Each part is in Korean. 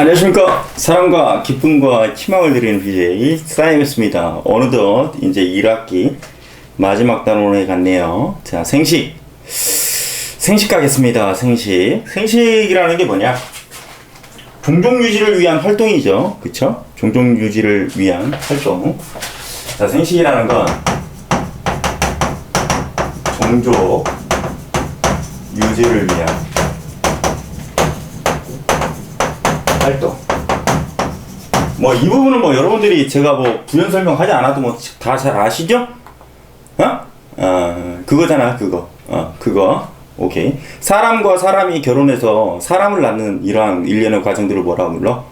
안녕하십니까. 사랑과 기쁨과 희망을 드리는 BJ 사임입니다. 어느덧 이제 1학기 마지막 단원에 갔네요. 자 생식. 생식 가겠습니다 생식. 생식이라는 게 뭐냐? 종종 유지를 위한 활동이죠. 그쵸? 종종 유지를 위한 활동. 자 생식이라는 건 종족 유지를 위한 활동. 뭐 이 부분은 뭐 여러분들이 제가 뭐 부연 설명하지 않아도 뭐 다 잘 아시죠? 어? 어 그거잖아 그거. 어 그거. 오케이. 사람과 사람이 결혼해서 사람을 낳는 이러한 일련의 과정들을 뭐라고 불러?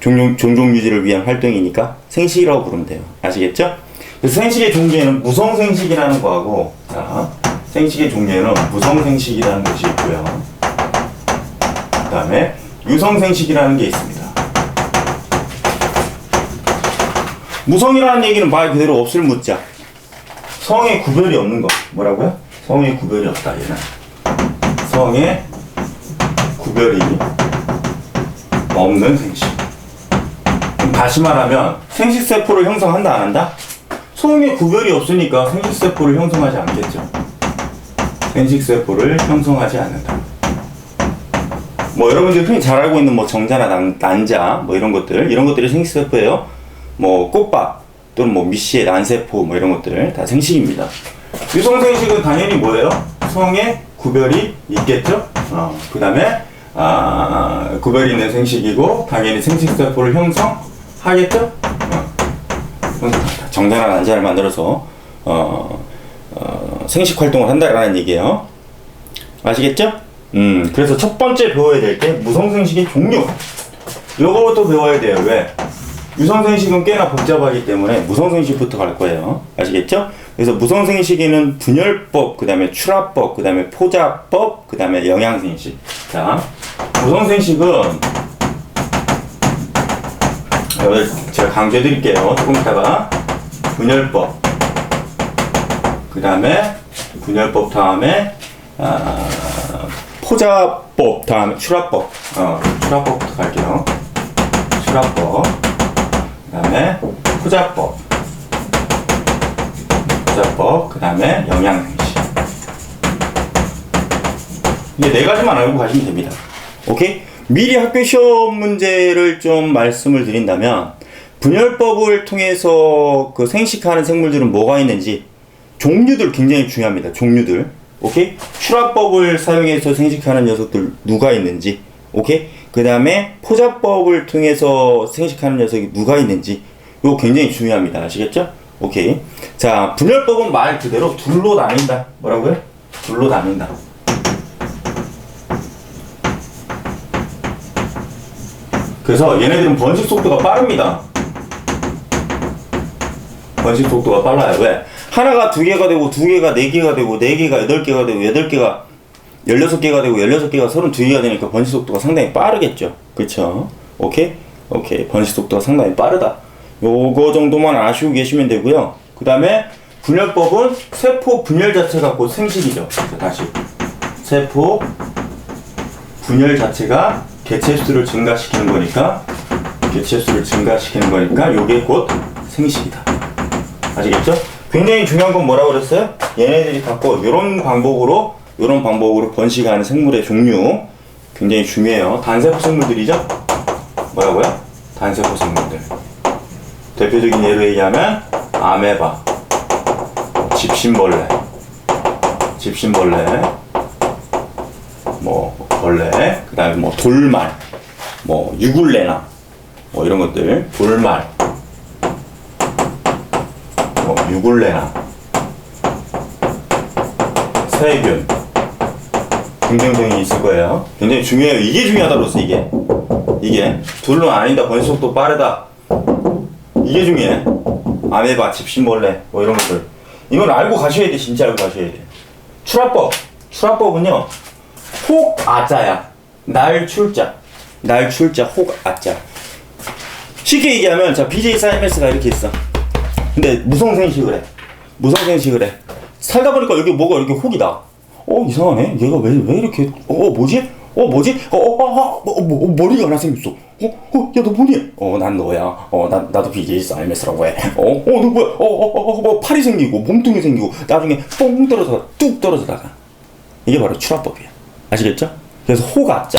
종종, 종종 유지를 위한 활동이니까 생식이라고 부르면 돼요. 아시겠죠? 그래서 생식의 종류에는 무성 생식이라는 거하고 자, 생식의 종류에는 무성 생식이라는 것이 있고요. 그 다음에 유성생식이라는 게 있습니다. 무성이라는 얘기는 말 그대로 없을 묻자. 성에 구별이 없는 거. 뭐라고요? 성에 구별이 없다, 얘는. 성에 구별이 없는 생식. 다시 말하면 생식세포를 형성한다, 안 한다? 성에 구별이 없으니까 생식세포를 형성하지 않겠죠. 생식세포를 형성하지 않는다. 뭐 여러분들이 흔히 잘 알고 있는 뭐 정자나 난, 난자 뭐 이런 것들 이런 것들이 생식세포예요. 뭐 꽃밥 또는 뭐 미시의 난세포 뭐 이런 것들 다 생식입니다. 유성생식은 당연히 뭐예요? 성에 구별이 있겠죠. 어, 그 다음에 아, 구별이 있는 생식이고 당연히 생식세포를 형성하겠죠. 어. 정자나 난자를 만들어서 어, 어, 생식 활동을 한다라는 얘기예요. 아시겠죠? 음, 그래서 첫 번째 배워야 될 게 무성생식의 종류. 요거부터 배워야 돼요. 왜? 유성생식은 꽤나 복잡하기 때문에 무성생식부터 갈 거예요. 아시겠죠? 그래서 무성생식에는 분열법, 그 다음에 출합법, 그 다음에 포자법, 그 다음에 영양생식. 자, 무성생식은 제가 강조해 드릴게요. 조금 있다가 분열법, 그 다음에 분열법 다음에 아, 포자법 다음에 출합법. 어, 출합법부터 갈게요. 출합법. 그 다음에 포자법. 포자법 그 다음에 영양행시 이게 네 가지만 알고 가시면 됩니다. 오케이? 미리 학교 시험 문제를 좀 말씀을 드린다면 분열법을 통해서 그 생식하는 생물들은 뭐가 있는지 종류들 굉장히 중요합니다. 종류들 오케이? 출합법을 사용해서 생식하는 녀석들 누가 있는지, 오케이? 그 다음에 포자법을 통해서 생식하는 녀석이 누가 있는지, 이거 굉장히 중요합니다. 아시겠죠? 오케이. 자, 분열법은 말 그대로 둘로 나뉜다. 뭐라고요? 둘로 나뉜다. 그래서 얘네들은 번식 속도가 빠릅니다. 번식 속도가 빨라요. 왜? 하나가 두 개가 되고 두 개가 네 개가 되고 네 개가 여덟 개가 되고 여덟 개가 열여섯 개가 되고 열여섯 개가 서른 두 개가 되니까 번식 속도가 상당히 빠르겠죠. 그쵸? 오케이? 오케이. 번식 속도가 상당히 빠르다. 요거 정도만 아시고 계시면 되고요. 그 다음에 분열법은 세포 분열 자체가 곧 생식이죠. 자, 다시. 세포 분열 자체가 개체 수를 증가시키는 거니까 개체 수를 증가시키는 거니까 요게 곧 생식이다. 아시겠죠? 굉장히 중요한 건 뭐라고 그랬어요? 얘네들이 갖고 이런 방법으로 이런 방법으로 번식하는 생물의 종류 굉장히 중요해요. 단세포 생물들이죠? 뭐라고요? 단세포 생물들. 대표적인 예로 얘기하면 아메바, 집신벌레, 집신벌레, 뭐 벌레, 그다음에 뭐 돌말, 뭐 유굴레나, 뭐 이런 것들, 돌말, 뭐 유굴레나 세균 등등등이 있을 거예요. 굉장히 중요해요. 이게 중요하다로서 이게 이게 둘로 아니다 번식 속도 빠르다 이게 중요해. 아메바, 집신벌레 뭐 이런 것들 이건 알고 가셔야 돼. 진짜 알고 가셔야 돼. 출합법 출합법은요 혹 아자야 날 출자 날 출자 혹 아자 쉽게 얘기하면 자 BJ 사이먼스가 이렇게 있어. 근데 무성생식을 해. 무성생식을 해. 살다 보니까 여기 뭐가 이렇게 혹이 나. 어 이상하네. 얘가 왜 왜 이렇게 어 뭐지? 어 뭐지? 어, 어, 어, 어, 어, 뭐, 어, 머리가 하나 생겼어. 어, 어, 야, 너 뭐니? 어, 난 너야. 어, 나, 나도 BJ IMS라고 해. 어, 어, 너 뭐야? 어, 어, 어, 어, 뭐 팔이 생기고 몸뚱이 생기고 나중에 뽕 떨어져 뚝 떨어져다가 이게 바로 추락법이야. 아시겠죠? 그래서 호각자,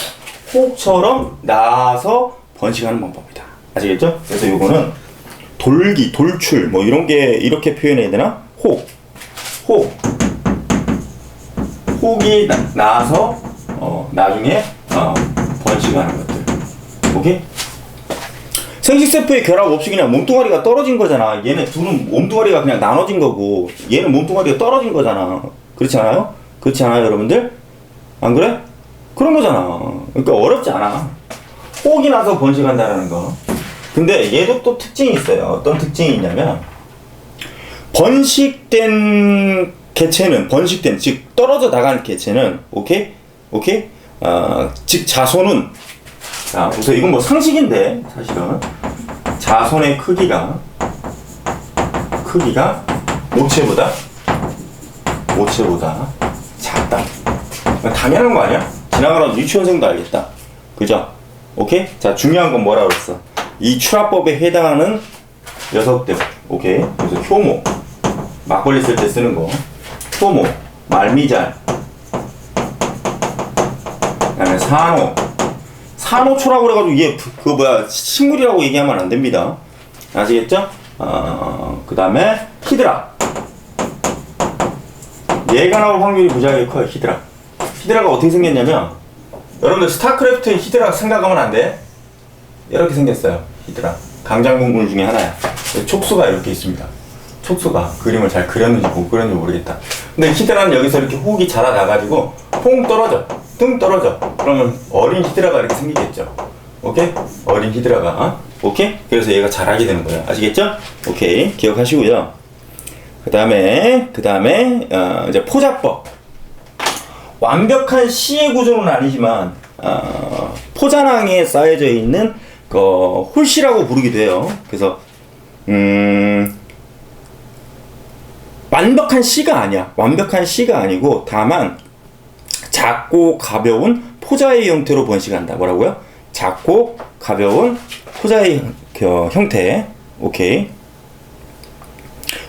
호처럼 나서 번식하는 방법이다. 아시겠죠? 그래서 요거는 돌기, 돌출 뭐 이런 게 이렇게 표현해야 되나? 혹, 혹, 혹이 나, 나서 어, 나중에 어, 번식하는 것들. 오케이? 생식세포의 결합 없이 그냥 몸뚱아리가 떨어진 거잖아. 얘네 둘은 몸뚱아리가 그냥 나눠진 거고, 얘는 몸뚱아리가 떨어진 거잖아. 그렇지 않아요? 그렇지 않아요, 여러분들? 안 그래? 그런 거잖아. 그러니까 어렵지 않아. 혹이 나서 번식한다는 거. 근데 얘도 또 특징이 있어요. 어떤 특징이 있냐면, 번식된 개체는, 번식된, 즉, 떨어져 나간 개체는, 오케이? 오케이? 어, 즉, 자손은, 자, 우선 이건 뭐 상식인데, 사실은. 자손의 크기가, 크기가 모체보다, 모체보다 작다. 당연한 거 아니야? 지나가는 유치원생도 알겠다. 그죠? 오케이? 자, 중요한 건 뭐라 그랬어? 이 추라법에 해당하는 녀석들. 오케이? 그래서 효모. 막걸리 쓸 때 쓰는 거. 효모. 말미잘. 그 다음에 산호. 산호초라고 그래가지고 이게 그, 그 뭐야 식물이라고 얘기하면 안 됩니다. 아시겠죠? 어, 그 다음에 히드라. 얘가 나올 확률이 무지하게 커요. 히드라. 히드라가 어떻게 생겼냐면 여러분들 스타크래프트 히드라 생각하면 안 돼. 이렇게 생겼어요. 히드라. 강장군군 중에 하나야. 촉수가 이렇게 있습니다. 촉수가 그림을 잘 그렸는지 못 그렸는지 모르겠다. 근데 히드라는 여기서 이렇게 호흡이 자라나가지고 퐁 떨어져. 뚱 떨어져. 그러면 어린 히드라가 이렇게 생기겠죠. 오케이? 어린 히드라가. 오케이? 그래서 얘가 자라게 되는 거예요. 아시겠죠? 오케이. 기억하시고요. 그 다음에, 그 다음에, 어, 이제 포자법. 완벽한 시의 구조는 아니지만, 어, 포자낭에 쌓여져 있는, 그, 홀씨라고 부르기도 해요. 그래서, 음, 완벽한 시가 아니야. 완벽한 시가 아니고, 다만, 작고 가벼운 포자의 형태로 번식한다. 뭐라고요? 작고 가벼운 포자의 형태. 오케이.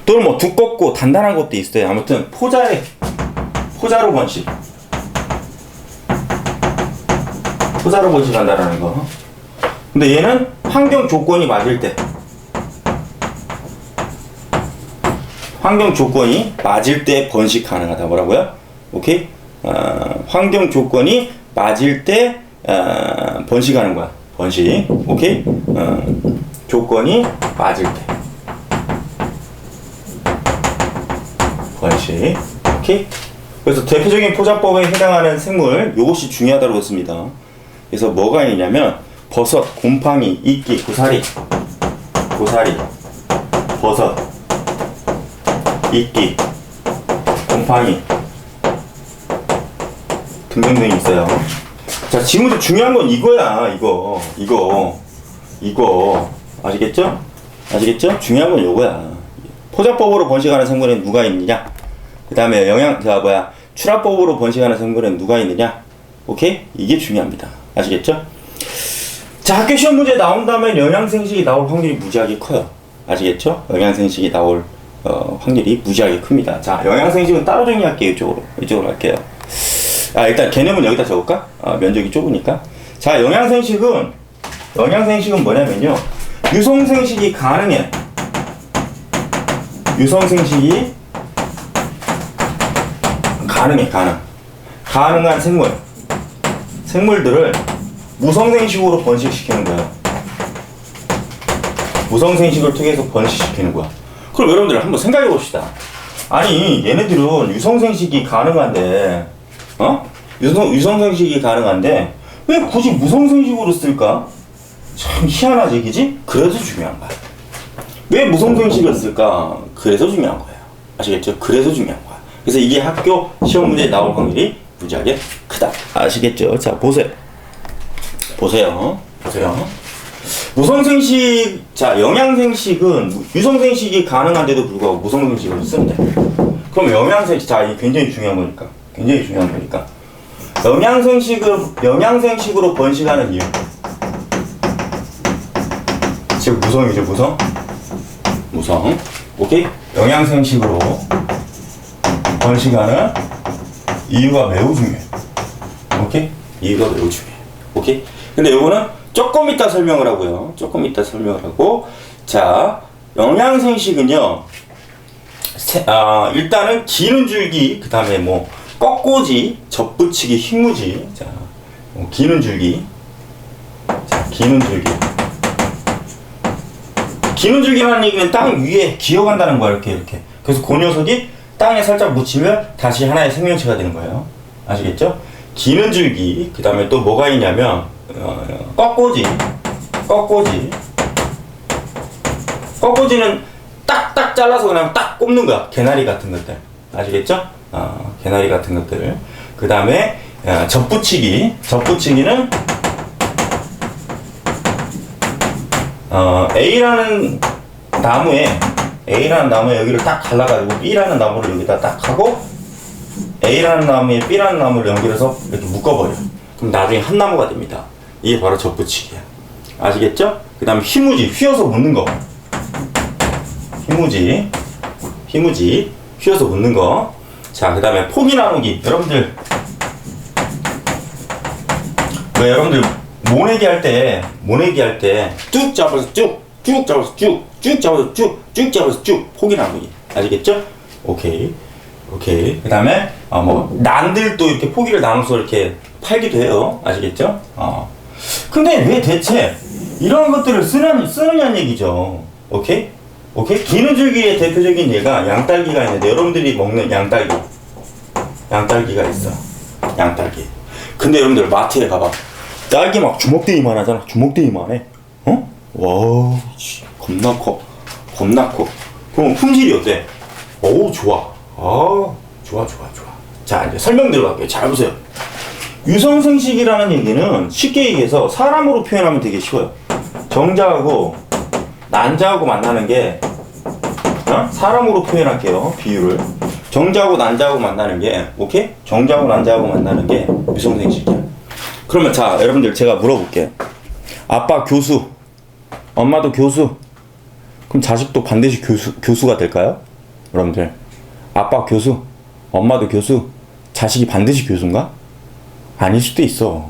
또는 뭐 두껍고 단단한 것도 있어요. 아무튼 포자의 포자로 번식. 포자로 번식한다라는 거. 근데 얘는 환경 조건이 맞을 때 환경 조건이 맞을 때 번식 가능하다. 뭐라고요? 오케이? 어, 환경 조건이 맞을 때 어, 번식하는 거야. 번식. 오케이? 어, 조건이 맞을 때. 번식. 오케이? 그래서 대표적인 포자법에 해당하는 생물 이것이 중요하다고 했습니다. 그래서 뭐가 있냐면 버섯, 곰팡이, 이끼, 고사리, 고사리, 버섯, 이끼, 곰팡이 등등등 있어요. 자, 지금부터 중요한 건 이거야, 이거, 이거, 이거 아시겠죠? 아시겠죠? 중요한 건 요거야. 포자법으로 번식하는 생물엔 누가 있느냐? 그 다음에 영양, 자, 뭐야, 출하법으로 번식하는 생물엔 누가 있느냐? 오케이? 이게 중요합니다. 아시겠죠? 자, 학교 시험 문제 나온다면 영양생식이 나올 확률이 무지하게 커요. 아시겠죠? 영양생식이 나올 어, 확률이 무지하게 큽니다. 자, 영양생식은 따로 정리할게요. 이쪽으로. 이쪽으로 할게요. 아, 일단 개념은 여기다 적을까? 아, 면적이 좁으니까. 자, 영양생식은, 영양생식은 뭐냐면요. 유성생식이 가능해. 유성생식이 가능해, 가능. 가능한 생물. 생물들을 무성생식으로 번식시키는 거야. 무성생식을 통해서 번식시키는 거야. 그럼 여러분들 한번 생각해 봅시다. 아니, 얘네들은 유성생식이 가능한데, 어? 유성, 유성생식이 가능한데, 왜 굳이 무성생식으로 쓸까? 참 희한하지, 그지? 그래서 중요한 거야. 왜 무성생식을 쓸까? 그래서 중요한 거예요. 아시겠죠? 그래서 중요한 거야. 그래서 이게 학교 시험 문제에 나올 확률이 무지하게 크다. 아시겠죠? 자, 보세요. 보세요. 보세요. 무성생식, 자, 영양생식은 유성생식이 가능한데도 불구하고 무성생식을 쓰는데. 그럼 영양생식, 자, 이게 굉장히 중요한 거니까. 굉장히 중요한 거니까. 영양생식으로 영양생식으로 번식하는 이유. 즉 무성이죠 무성. 무성. 오케이. 영양생식으로 번식하는 이유가 매우 중요해. 오케이. 이유가 매우 중요해. 오케이. 근데 요거는 조금 이따 설명을 하고요. 조금 이따 설명을 하고 자 영양생식은요. 세- 아, 일단은 기는 줄기, 그 다음에 뭐, 꺾고지, 접붙이기, 휘무지. 자, 어, 기는 줄기. 자, 기는 줄기. 기는 줄기라는 얘기는 땅 위에 기어간다는 거야, 이렇게, 이렇게. 그래서 그 녀석이 땅에 살짝 묻히면 다시 하나의 생명체가 되는 거예요. 아시겠죠? 기는 줄기, 그 다음에 또 뭐가 있냐면, 어, 꺾고지, 꺾고지. 꺾고지는 딱딱 잘라서 그냥 딱 꼽는 거야. 개나리 같은 것들. 아시겠죠? 어, 개나리 같은 것들. 그 다음에 접붙이기. 접붙이기는 어, A라는 나무에 A라는 나무에 여기를 딱 갈라가지고 B라는 나무를 여기다 딱 하고 A라는 나무에 B라는 나무를 연결해서 이렇게 묶어버려. 그럼 나중에 한 나무가 됩니다. 이게 바로 접붙이기야. 아시겠죠? 그 다음에 휘무지, 휘어서 묶는 거. 휘무지, 휘무지, 휘어서 묶는 거. 자, 그 다음에 포기 나누기. 여러분들, 왜 여러분들 모내기 할 때, 모내기 할 때 쭉 잡아서 쭉, 쭉 잡아서 쭉, 쭉 잡아서 쭉, 쭉 잡아서 쭉 포기 나누기. 아시겠죠? 오케이. 오케이. 그 다음에, 어, 뭐, 난들도 이렇게 포기를 나눠서 이렇게 팔기도 해요. 아시겠죠? 어. 근데 왜 대체 이런 것들을 쓰는, 쓰느냐는 얘기죠. 오케이? 오케이? 기는줄기의 대표적인 예가 양딸기가 있는데 여러분들이 먹는 양딸기. 양딸기가 있어. 양딸기. 근데 여러분들 마트에 가봐. 딸기 막 주먹대기만 하잖아. 주먹대기만 해. 어? 와, 씨, 겁나 커. 겁나 커. 그럼 품질이 어때? 어우, 좋아. 아, 좋아, 좋아, 좋아. 자, 이제 설명 들어갈게요. 잘 보세요. 유성생식이라는 얘기는 쉽게 얘기해서 사람으로 표현하면 되게 쉬워요. 정자하고 난자하고 만나는 게 어? 사람으로 표현할게요. 비유를. 정자하고 난자하고 만나는 게 오케이? 정자하고 난자하고 만나는 게 유성생식이야. 그러면 자, 여러분들 제가 물어볼게요. 아빠 교수, 엄마도 교수. 그럼 자식도 반드시 교수 교수가 될까요? 여러분들. 아빠 교수, 엄마도 교수, 자식이 반드시 교수인가? 아닐 수도 있어.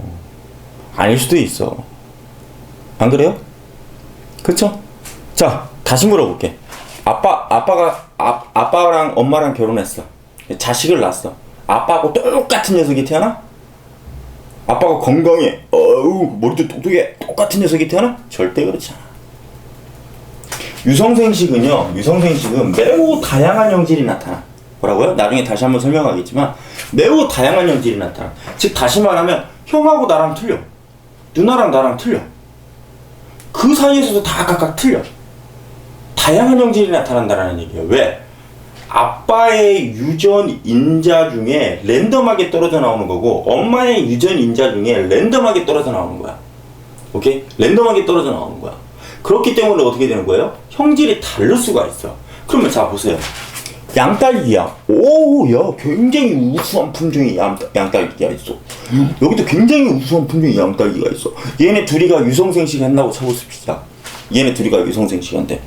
아닐 수도 있어. 안 그래요? 그쵸? 자, 다시 물어볼게. 아빠, 아빠가, 아, 아빠랑 엄마랑 결혼했어. 자식을 낳았어. 아빠하고 똑같은 녀석이 태어나? 아빠가 건강해. 어우, 머리도 똑똑해. 똑같은 녀석이 태어나? 절대 그렇지 않아. 유성생식은요, 유성생식은 매우 다양한 형질이 나타나. 뭐라고요? 나중에 다시 한번 설명하겠지만, 매우 다양한 형질이 나타나. 즉, 다시 말하면, 형하고 나랑 틀려. 누나랑 나랑 틀려. 그 사이에서도 다 각각 틀려. 다양한 형질이 나타난다는 얘기예요. 왜? 아빠의 유전 인자 중에 랜덤하게 떨어져 나오는 거고 엄마의 유전 인자 중에 랜덤하게 떨어져 나오는 거야. 오케이? 랜덤하게 떨어져 나오는 거야. 그렇기 때문에 어떻게 되는 거예요? 형질이 다를 수가 있어. 그러면 자 보세요. 양딸기야. 오, 야, 굉장히 우수한 품종의 양, 양딸기가 있어. 여기도 굉장히 우수한 품종의 양딸기가 있어. 얘네 둘이가 유성생식 한다고 쳐보십시다. 얘네 둘이가 유성생식 한대.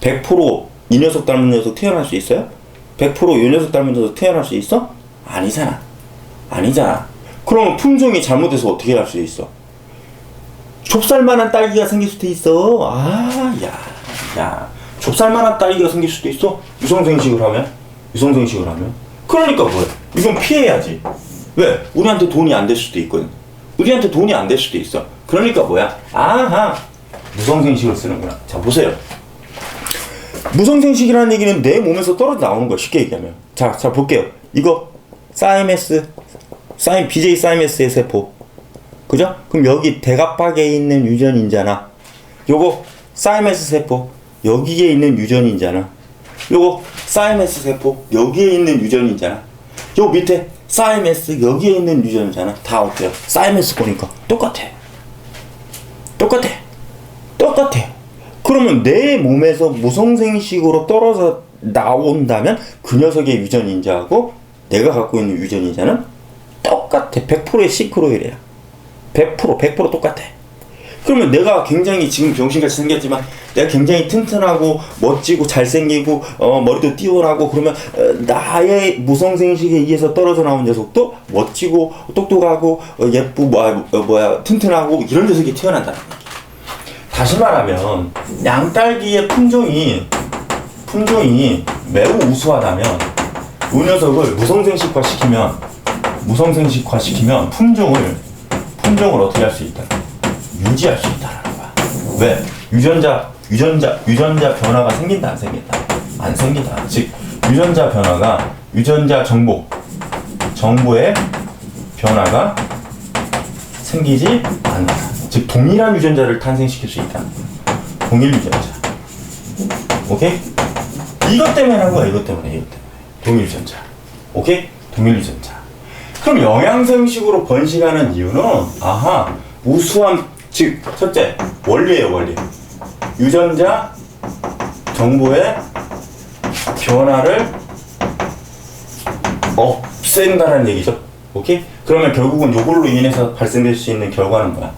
100%이 녀석 닮은 녀석 태어날 수 있어요? 100%이 녀석 닮은 녀석 태어날 수 있어? 아니잖아. 아니잖아. 그러면 품종이 잘못돼서 어떻게 할 수 있어? 좁쌀만한 딸기가 생길 수도 있어. 아, 야, 야. 좁쌀만한 딸기가 생길 수도 있어. 유성생식을 하면? 유성생식을 하면? 그러니까 뭐야? 이건 피해야지. 왜? 우리한테 돈이 안 될 수도 있거든. 우리한테 돈이 안 될 수도 있어. 그러니까 뭐야? 아하. 무성생식을 쓰는구나. 자, 보세요. 무성생식이라는 얘기는 내 몸에서 떨어져 나오는 거야. 쉽게 얘기하면. 자, 자, 볼게요. 이거, 사이메스, 사이, BJ 사이메스의 세포. 그죠? 그럼 여기 대각박에 있는 유전 인자나, 요거, 사이메스 세포. 여기에 있는 유전인자나, 요거, 사이메스 세포. 여기에 있는 유전인자나, 요 밑에, 사이메스, 여기에 있는 유전인자나, 다 어때요? 사이메스 보니까 똑같아. 똑같아. 똑같아. 그러면 내 몸에서 무성생식으로 떨어져 나온다면 그 녀석의 유전인자하고 내가 갖고 있는 유전인자는 똑같아. 100%의 시크로율이야. 100% 100% 똑같아. 그러면 내가 굉장히 지금 병신같이 생겼지만 내가 굉장히 튼튼하고 멋지고 잘생기고 어, 머리도 뛰어나고 그러면 어, 나의 무성생식에 의해서 떨어져 나온 녀석도 멋지고 똑똑하고 어, 예쁘고 뭐야, 어, 뭐야 튼튼하고 이런 녀석이 태어난다는 얘기. 다시 말하면 양딸기의 품종이 품종이 매우 우수하다면 이 녀석을 무성생식화 시키면 무성생식화 시키면 품종을 품종을 어떻게 할 수 있다? 유지할 수 있다라는 거야. 왜? 유전자 유전자 유전자 변화가 생긴다 안 생긴다? 안 생긴다. 즉 유전자 변화가 유전자 정보 정보의 변화가 생기지 않는다. 즉 동일한 유전자를 탄생시킬 수 있다. 동일 유전자. 오케이? 이것 때문에 한 거야. 이것 때문에 이것 때문에. 동일 유전자. 오케이? 동일 유전자. 그럼 영양생식으로 번식하는 이유는 아하 우수한 즉 첫째 원리예요 원리. 유전자 정보의 변화를 없앤다는 얘기죠. 오케이? 그러면 결국은 이걸로 인해서 발생될 수 있는 결과는 뭐야?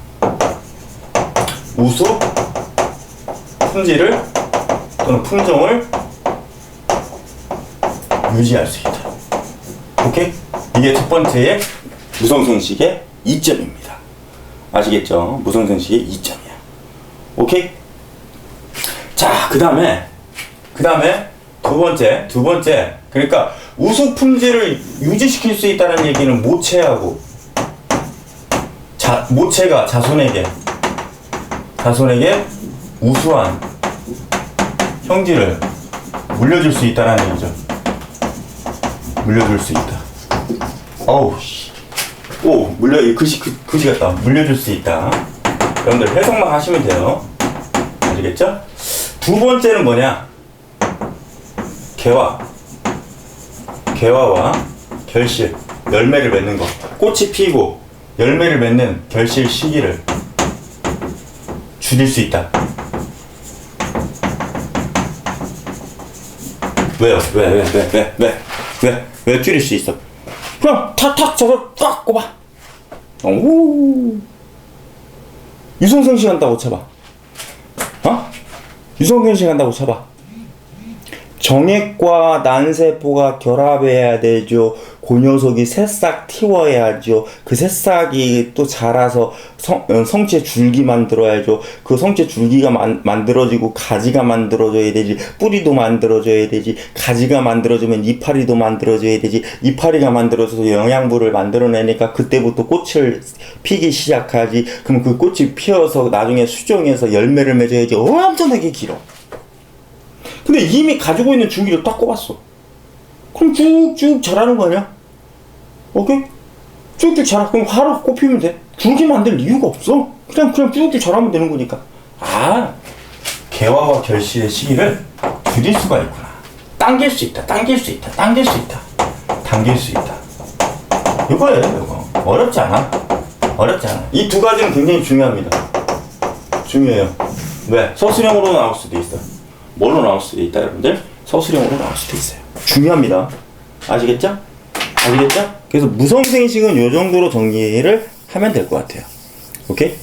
우수 품질을 또는 품종을 유지할 수 있다. 오케이? 이게 첫 번째의 무성생식의 이점입니다. 아시겠죠? 무성생식의 이점이야. 오케이? 자, 그 다음에, 그 다음에 두 번째, 두 번째. 그러니까 우수 품질을 유지시킬 수 있다는 얘기는 모체하고 자, 모체가 자손에게 자손에게 우수한 형질을 물려줄 수 있다는 얘기죠. 물려줄 수 있다. 어우, 씨. 오, 물려, 이 글씨, 그, 글씨 같다. 물려줄 수 있다. 여러분들 해석만 하시면 돼요. 아시겠죠? 두 번째는 뭐냐? 개화. 개화와 결실, 열매를 맺는 것. 꽃이 피고 열매를 맺는 결실 시기를 줄일 수 있다. 왜요? 왜, 왜, 왜, 왜, 왜, 왜, 왜 줄일 수 있어? 그냥 탁탁 저거 딱 꼽아. 오. 유성생식 한다고 쳐봐. 어? 유성생식 한다고 쳐봐. 정액과 난세포가 결합해야 되죠. 그 녀석이 새싹 틔워야죠. 그 새싹이 또 자라서 성, 어, 성체 줄기 만들어야죠. 그 성체 줄기가 만, 만들어지고 가지가 만들어져야 되지. 뿌리도 만들어져야 되지. 가지가 만들어지면 이파리도 만들어져야 되지. 이파리가 만들어져서 영양분을 만들어내니까 그때부터 꽃을 피기 시작하지. 그럼 그 꽃이 피어서 나중에 수정해서 열매를 맺어야지. 엄청나게 길어. 근데 이미 가지고 있는 줄기를 딱 꼽았어. 그럼 쭉쭉 자라는 거 아니야? 오케이? 쭉쭉 자라. 그럼 하루 꼽히면 돼. 줄기 만들 이유가 없어. 그냥, 그냥 쭉쭉 자라면 되는 거니까. 아, 개화와 결실의 시기를 줄일 수가 있구나. 당길 수 있다. 당길 수 있다. 당길 수 있다. 당길 수 있다. 이거예요, 이거. 어렵지 않아. 어렵지 않아. 이 두 가지는 굉장히 중요합니다. 중요해요. 왜? 서술형으로 나올 수도 있어. 뭘로 나올 수도 있다, 여러분들? 서술형으로 나올 수도 있어요. 중요합니다. 아시겠죠? 아시겠죠? 그래서 무성생식은 요 정도로 정리를 하면 될 것 같아요. 오케이?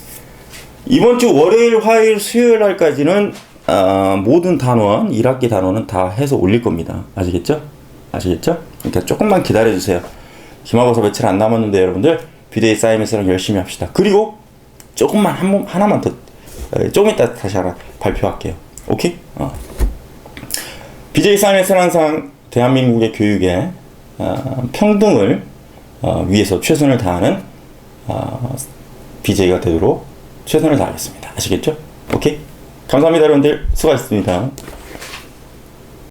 이번 주 월요일, 화요일, 수요일 날까지는 아, 모든 단원, 1학기 단원은 다 해서 올릴 겁니다. 아시겠죠? 아시겠죠? 그러니까 조금만 기다려주세요. 기말고사 며칠 안 남았는데 여러분들 비데이 사이먼스랑 열심히 합시다. 그리고 조금만 한 번, 하나만 더 에, 조금 이따 다시 하나 발표할게요. 오케이? 어. BJ 사이언스는 항상 대한민국의 교육에 어, 평등을 어, 위해서 최선을 다하는 어, BJ가 되도록 최선을 다하겠습니다. 아시겠죠? 오케이? 감사합니다, 여러분들. 수고하셨습니다.